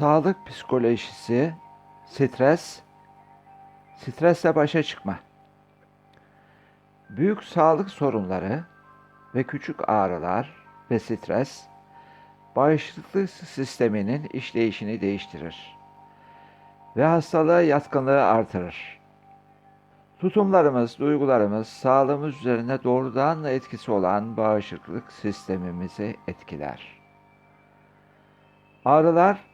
Sağlık psikolojisi, stres, stresle başa çıkma. Büyük sağlık sorunları ve küçük ağrılar ve stres, bağışıklık sisteminin işleyişini değiştirir ve hastalığa yatkınlığı artırır. Tutumlarımız, duygularımız, sağlığımız üzerine doğrudan etkisi olan bağışıklık sistemimizi etkiler. Ağrılar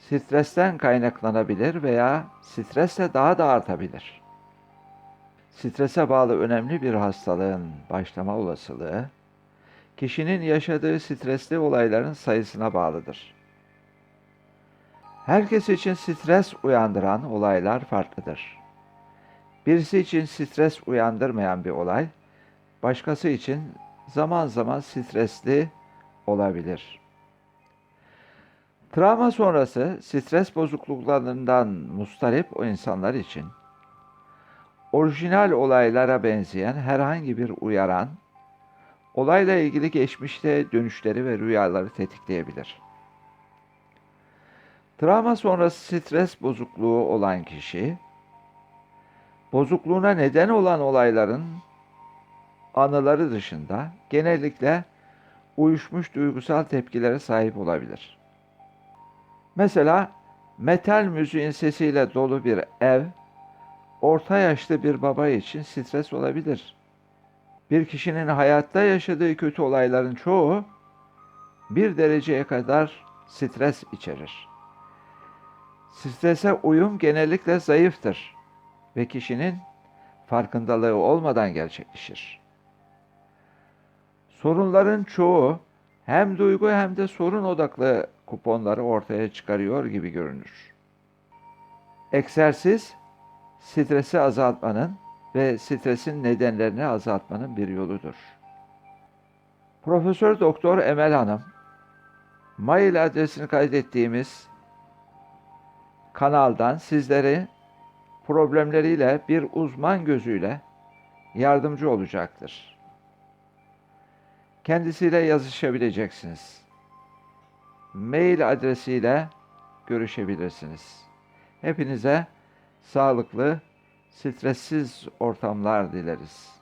stresten kaynaklanabilir veya stresle daha da artabilir. Strese bağlı önemli bir hastalığın başlama olasılığı, kişinin yaşadığı stresli olayların sayısına bağlıdır. Herkes için stres uyandıran olaylar farklıdır. Birisi için stres uyandırmayan bir olay, başkası için zaman zaman stresli olabilir. Travma sonrası stres bozukluklarından mustarip o insanlar için orijinal olaylara benzeyen herhangi bir uyaran olayla ilgili geçmişte dönüşleri ve rüyaları tetikleyebilir. Travma sonrası stres bozukluğu olan kişi bozukluğuna neden olan olayların anıları dışında genellikle uyuşmuş duygusal tepkilere sahip olabilir. Mesela metal müziğin sesiyle dolu bir ev, orta yaşlı bir baba için stres olabilir. Bir kişinin hayatta yaşadığı kötü olayların çoğu bir dereceye kadar stres içerir. Strese uyum genellikle zayıftır ve kişinin farkındalığı olmadan gerçekleşir. Sorunların çoğu hem duygu hem de sorun odaklı kuponları ortaya çıkarıyor gibi görünür. Egzersiz, stresi azaltmanın ve stresin nedenlerini azaltmanın bir yoludur. Profesör Doktor Emel Hanım, mail adresini kaydettiğimiz kanaldan sizleri problemleriyle bir uzman gözüyle yardımcı olacaktır. Kendisiyle yazışabileceksiniz. Mail adresiyle görüşebilirsiniz. Hepinize sağlıklı, stressiz ortamlar dileriz.